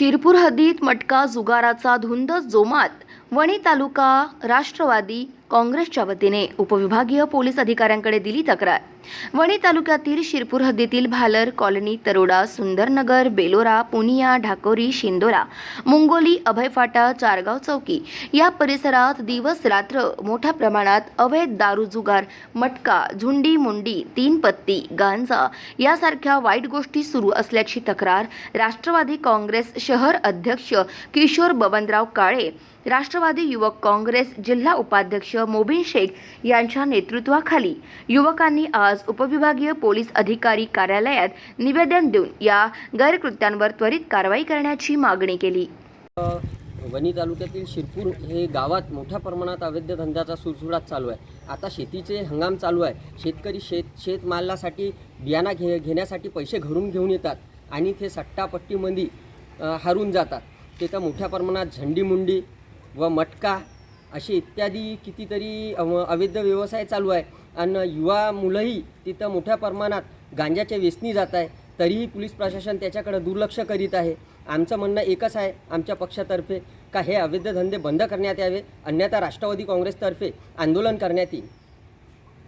शिरपूर हद्दीत मटका जुगाराचा धुंद जोमात वणी तालुका राष्ट्रवादी काँग्रेसच्या वतीने उपविभागीय पोलीस अधिकाऱ्यांकडे दिली तक्रार. वणी तालुक्यातील शिरपूर हद्दीतील भालर कॉलनी तरोडा सुंदरनगर बेलोरा पुनिया ढाकोरी शिंदोरा मुंगोली अभय फाटा चारगाव चौकी या परिसरात दिवस रात्र मोठ्या प्रमाणात अवैध दारू जुगार मटका झुंडी मुंडी तीन पत्ती गांजा यासारख्या वाईट गोष्टी सुरू असल्याची तक्रार राष्ट्रवादी काँग्रेस शहर अध्यक्ष किशोर बबनराव काळे राष्ट्रवादी युवक काँग्रेस जिल्हा उपाध्यक्ष मोबिन शेख यांच्या नेतृत्वाखाली युवकांनी आज उपविभागीय पोलीस अधिकारी कार्यालयात निवेदन देऊन या गैरकृत्यांवर त्वरित कारवाई करण्याची मागणी केली. वणी तालुक्यातील शिरपूर हे गावात मोठ्या प्रमाणात अवैध धंद्याचा सुळसुळाट चालू आहे. आता शेतीचे हंगाम चालू आहे. शेतकरी शेत शेतमालासाठी बियाणा घे घेण्यासाठी पैसे घरून घेऊन येतात आणि ते सट्टापट्टीमध्ये हारून जातात. तिथं मोठ्या प्रमाणात झंडीमुंडी व मटका असे इत्यादी कितीतरी अवैध व्यवसाय चालू आहे. आणि युवा मुलंही तिथं मोठ्या प्रमाणात गांजाच्या व्यसनी जात आहे. तरीही पोलीस प्रशासन त्याच्याकडे दुर्लक्ष करीत आहे. आमचं म्हणणं एकच आहे आमच्या पक्षातर्फे का हे अवैध धंदे बंद करण्यात यावे? अन्यथा राष्ट्रवादी काँग्रेसतर्फे आंदोलन करण्यात येईल.